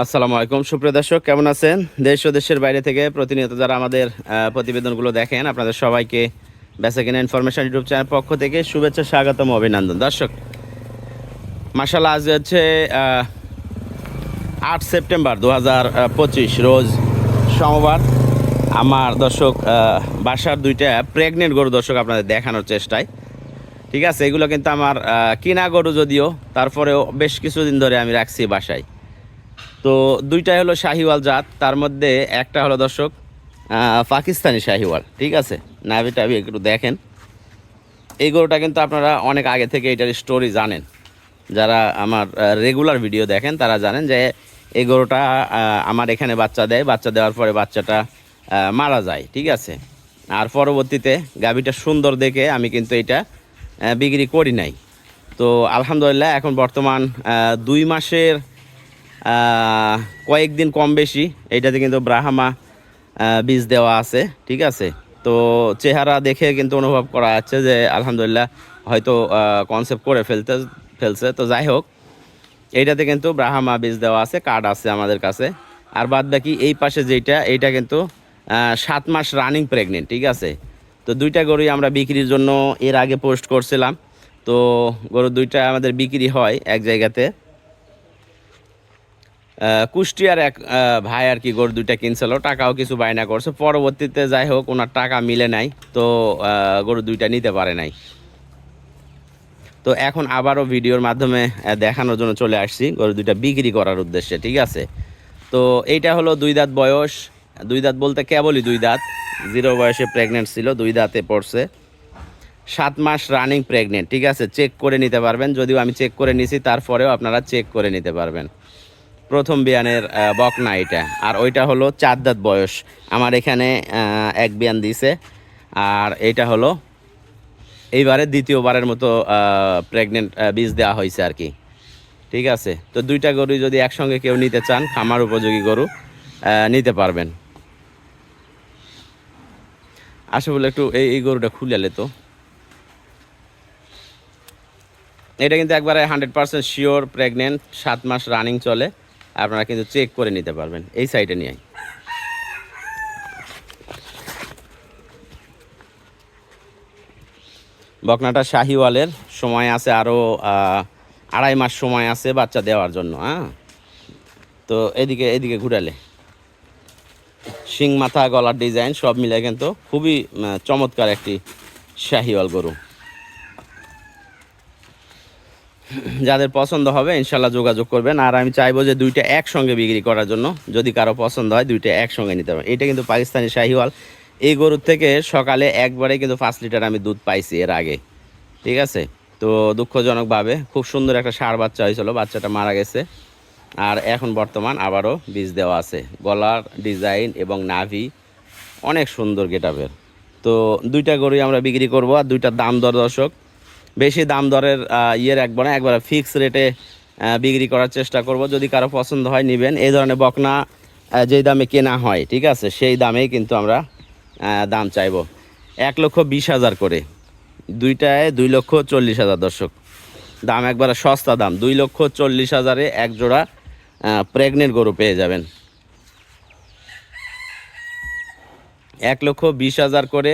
আসসালামু আলাইকুম। সুপ্রিয় দর্শক, কেমন আছেন? দেশ ও দেশের বাইরে থেকে প্রতিনিয়ত যারা আমাদের প্রতিবেদনগুলো দেখেন, আপনাদের সবাইকে বেসা কিনা ইনফরমেশন ইউটিউব চ্যানেল পক্ষ থেকে শুভেচ্ছা, স্বাগতম, অভিনন্দন। দর্শক মাসাল্লাহ আজ হচ্ছে আট সেপ্টেম্বর দু হাজার পঁচিশ, রোজ সোমবার। আমার দর্শক বাসার দুইটা প্রেগনেন্ট গরু দর্শক আপনাদের দেখানোর চেষ্টায়। ঠিক আছে, এগুলো কিন্তু আমার কিনা গরু যদিও, তারপরেও বেশ কিছুদিন ধরে আমি রাখছি বাসায়। তো দুইটাই হলো শাহিওয়াল জাত। তার মধ্যে একটা হলো দর্শক পাকিস্তানি শাহিওয়াল, ঠিক আছে? নাভি টাভি একটু দেখেন। এই গরুটা কিন্তু আপনারা অনেক আগে থেকে এটার স্টোরি জানেন। যারা আমার রেগুলার ভিডিও দেখেন, তারা জানেন যে এই গরুটা আমার এখানে বাচ্চা দেয়। বাচ্চা দেওয়ার পরে বাচ্চাটা মারা যায়, ঠিক আছে? আর পরবর্তীতে গাভীটা সুন্দর দেখে আমি কিন্তু এটা বিক্রি করি নাই। তো আলহামদুলিল্লাহ, এখন বর্তমান দুই মাসের কয়েকদিন কম বেশি। এইটাতে কিন্তু ব্রাহ্মা বীজ দেওয়া আছে, ঠিক আছে? তো চেহারা দেখে কিন্তু অনুভব করা যাচ্ছে যে আলহামদুলিল্লাহ হয়তো কনসেপ্ট করে ফেলতে, ফেলছে। তো যাই হোক, এইটাতে কিন্তু ব্রাহ্মা বীজ দেওয়া আছে কার্ড আছে আমাদের কাছে। আর বাদ বাকি এই পাশে যেটা, এইটা কিন্তু সাত মাস রানিং প্রেগনেন্ট ঠিক আছে? তো দুইটা গরুই আমরা বিক্রির জন্য এর আগে পোস্ট করছিলাম। তো গরু দুইটা আমাদের বিক্রি হয় এক জায়গাতে। কুষ্টিয়ার এক ভাই আর কি গরু দুইটা কিনছিল, টাকাও কিছু বায়না করছে। পরবর্তীতে যাই হোক, ওনার টাকা মিলে নাই, তো গরু দুইটা নিতে পারে নাই। তো এখন আবারও ভিডিওর মাধ্যমে দেখানোর জন্য চলে আসছি, গরু দুইটা বিক্রি করার উদ্দেশ্যে, ঠিক আছে? তো এইটা হলো দুই দাঁত বয়স। দুই দাঁত বলতে কেবলই দুই দাঁত। জিরো বয়সে প্রেগনেন্ট ছিল, দুই দাঁতে পড়ছে। সাত মাস রানিং প্রেগনেন্ট ঠিক আছে? চেক করে নিতে পারবেন। যদিও আমি চেক করে নিছি, তারপরেও আপনারা চেক করে নিতে পারবেন। প্রথম বিয়ানের বকনা এটা। আর ওইটা হলো চার দাঁত বয়স। আমার এখানে এক বিয়ান দিছে। আর এইটা হলো এইবারে দ্বিতীয়বারের মতো প্রেগনেন্ট বীজ দেওয়া হয়েছে আর কি। ঠিক আছে? তো দুইটা গরু যদি একসঙ্গে কেউ নিতে চান, খামার উপযোগী গরু নিতে পারবেন। আসে বলে একটু এই এই গরুটা খুলে তো। এটা কিন্তু একবারে হান্ড্রেড পার্সেন্ট শিওর প্রেগনেন্ট সাত মাস রানিং চলে। আপনারা কিন্তু চেক করে নিতে পারবেন, এই সাইডে নিয়ে বকনাটা শাহিওয়ালের, সময় আছে আরও আড়াই মাস সময় আছে বাচ্চা দেওয়ার জন্য হ্যাঁ? তো এদিকে এদিকে ঘুরালে। শিং, মাথা, গলার ডিজাইন সব মিলে কিন্তু খুবই চমৎকার একটি শাহিওয়াল গরু। যাদের পছন্দ হবে, ইনশাল্লাহ যোগাযোগ করবেন। আর আমি চাইব যে দুইটা একসঙ্গে বিক্রি করার জন্য। যদি কারও পছন্দ হয়, দুইটা একসঙ্গে নিতে পারেন এটা কিন্তু পাকিস্তানি শাহিওয়াল। এই গরুর থেকে সকালে একবারে কিন্তু পাঁচ লিটার আমি দুধ পাইছি এর আগে। ঠিক আছে? তো দুঃখজনকভাবে খুব সুন্দর একটা সার বাচ্চা হয়েছিল। বাচ্চাটা মারা গেছে। আর এখন বর্তমান আবারও বীজ দেওয়া আছে। গলার ডিজাইন এবং নাভি অনেক সুন্দর গেটাবের তো দুইটা গরুই আমরা বিক্রি করব। আর দুইটার দাম দর দর্শক বেশি দাম দরের ইয়ে রাখব না একবারে ফিক্স রেটে বিক্রি করার চেষ্টা করব। যদি কারও পছন্দ হয়, নেবেন। এই ধরনের বকনা যেই দামে কেনা হয়, ঠিক আছে, সেই দামেই কিন্তু আমরা দাম চাইব। এক লক্ষ বিশ হাজার করে। দুইটায় দুই লক্ষ চল্লিশ হাজার, দর্শক। দাম একবারে সস্তা দাম। দুই লক্ষ চল্লিশ হাজারে এক জোড়া প্রেগনেন্ট গরু পেয়ে যাবেন। এক লক্ষ বিশ হাজার করে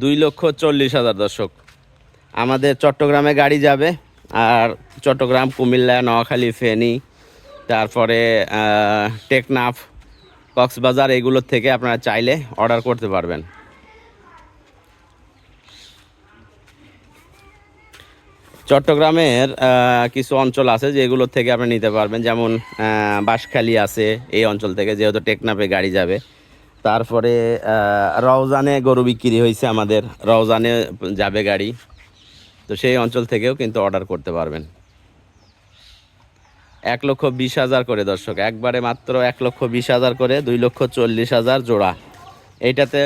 দুই লক্ষ চল্লিশ হাজার, দর্শক। আমাদের চট্টগ্রামে গাড়ি যাবে, আর চট্টগ্রাম, কুমিল্লা, নোয়াখালী, ফেনী, তারপরে টেকনাফ, কক্সবাজার এগুলোর থেকে আপনারা চাইলে অর্ডার করতে পারবেন। চট্টগ্রামের কিছু অঞ্চল আছে যেগুলোর থেকে আপনি নিতে পারবেন, যেমন বাঁশখালী আছে এই অঞ্চল থেকে, যেহেতু টেকনাফে গাড়ি যাবে। তারপরে রওজানে গরু বিক্রি হয়েছে আমাদের, রওজানে যাবে গাড়ি। তো সেই অঞ্চল থেকেও কিন্তু অর্ডার করতে পারবেন। এক লক্ষ বিশ হাজার করে দর্শক, একবারে মাত্র এক লক্ষ বিশ হাজার করে দুই লক্ষ চল্লিশ হাজার জোড়া। এইটাতে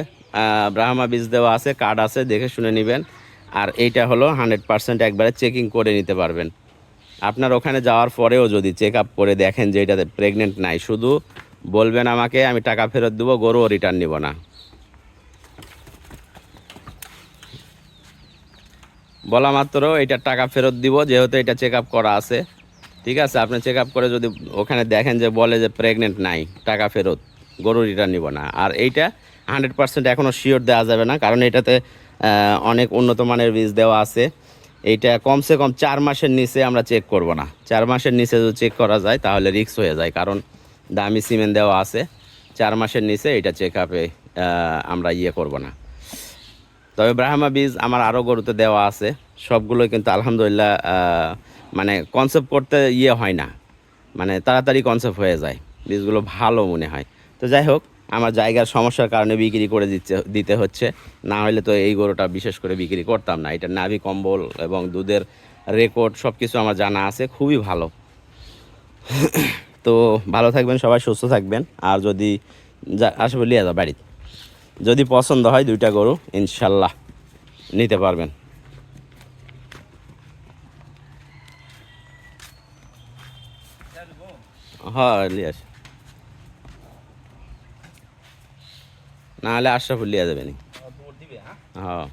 ব্রাহ্মা বীজ দেওয়া আছে, কার্ড আছে, দেখে শুনে নেবেন। আর এইটা হলো হান্ড্রেড পার্সেন্ট একবারে চেকিং করে নিতে পারবেন। আপনার ওখানে যাওয়ার পরেও যদি চেক আপ করে দেখেন যে এটাতে প্রেগনেন্ট নাই, শুধু বলবেন আমাকে, আমি টাকা ফেরত দেবো, গরুও রিটার্ন নিব না। বলা মাত্র এটা টাকা ফেরত দিব, যেহেতু এটা চেক আপ করা আছে। ঠিক আছে? আপনি চেক আপ করে যদি ওখানে দেখেন যে বলে যে প্রেগনেন্ট নাই, টাকা ফেরত গরু রিটার্ন নিব না। আর এইটা হান্ড্রেড পার্সেন্ট এখনও শিওর দেওয়া যাবে না, কারণ এটাতে অনেক উন্নত মানের বীজ দেওয়া আছে। এইটা কমসে কম চার মাসের নিচে আমরা চেক করব না। চার মাসের নিচে যদি চেক করা যায়, তাহলে রিস্ক হয়ে যায়, কারণ দামি সিমেন্ট দেওয়া আছে। চার মাসের নিচে এটা চেক আপে আমরা ইয়ে করব না। তবে ব্রাহ্মা বীজ আমার আরও গরুতে দেওয়া আছে। সবগুলো কিন্তু আলহামদুলিল্লাহ মানে কনসেপ্ট করতে ইয়ে হয় না। মানে তাড়াতাড়ি কনসেপ্ট হয়ে যায়। বীজগুলো ভালো মনে হয়। তো যাই হোক, আমার জায়গার সমস্যার কারণে বিক্রি করে দিচ্ছে, দিতে হচ্ছে। না হলে তো এই গরুটা বিশেষ করে বিক্রি করতাম না। এটা নাভি কম্বল এবং দুধের রেকর্ড সব কিছু আমার জানা আছে। খুবই ভালো। তো ভালো থাকবেন সবাই, সুস্থ থাকবেন। আর যদি আসবে লিয়ে যাও বাড়িতে। যদি পছন্দ হয় দুইটা গরু ইনশাল্লাহ নিতে পারবেন। হ্যাঁ লিয়ে আস। না হলে আশরাফুল লিয়ে যাবেন হ্যাঁ।